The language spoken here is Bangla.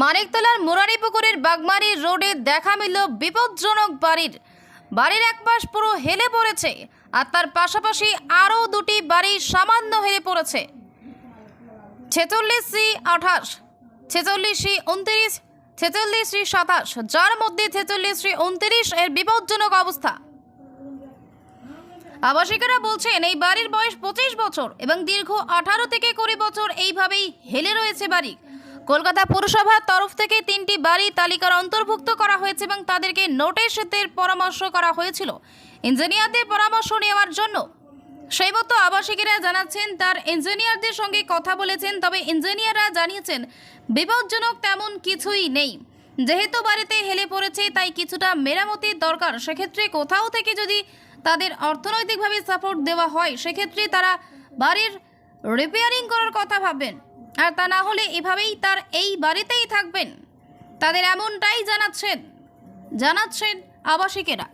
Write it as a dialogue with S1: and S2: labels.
S1: মানিকতলার মুরারিপুকুরের বাগমারি রোডে দেখা মিলল বিপজ্জনক বাড়ির। বাড়ির এক পাশ পুরো হেলে পড়েছে, আর তার পাশাপাশি আরও দুটি বাড়ি সামান্য হেলে পড়েছে। ছেচল্লিশ সি আঠাশ, ছেচল্লিশ সি উনত্রিশ, ছেচল্লিশ সি সাতাশ, যার মধ্যে ছেচল্লিশ সি উনত্রিশ এর বিপজ্জনক অবস্থা। আবাসিকেরা বলছেন, এই বাড়ির বয়স পঁচিশ বছর এবং দীর্ঘ আঠারো থেকে কুড়ি বছর এইভাবেই হেলে রয়েছে বাড়ি। কলকাতা পুরসভার তরফ থেকে তিনটি বাড়ি তালিকার অন্তর্ভুক্ত করা হয়েছে এবং তাদেরকে নোটিশ দিতে পরামর্শ করা হয়েছিল। ইঞ্জিনিয়ারদের পরামর্শ নেওয়ার জন্য। সেই মতো আবাসিকেরা জানাচ্ছেন, তার ইঞ্জিনিয়ারদের সঙ্গে কথা বলেছেন, তবে ইঞ্জিনিয়াররা জানিয়েছেন, বিপজ্জনক তেমন কিছুই নেই। যেহেতু বাড়িতে হেলে পড়েছে, তাই কিছুটা মেরামতির দরকার। সেক্ষেত্রে কোথাও থেকে যদি তাদের অর্থনৈতিকভাবে সাপোর্ট দেওয়া হয়, সেক্ষেত্রে তারা বাড়ির রিপেয়ারিং করার কথা ভাববেন। আর তা না হলে এভাবেই তার এই বাড়িতেই থাকবেন। তাদের এমনটাই জানাচ্ছেন জানাচ্ছেন আবাসিকেরা।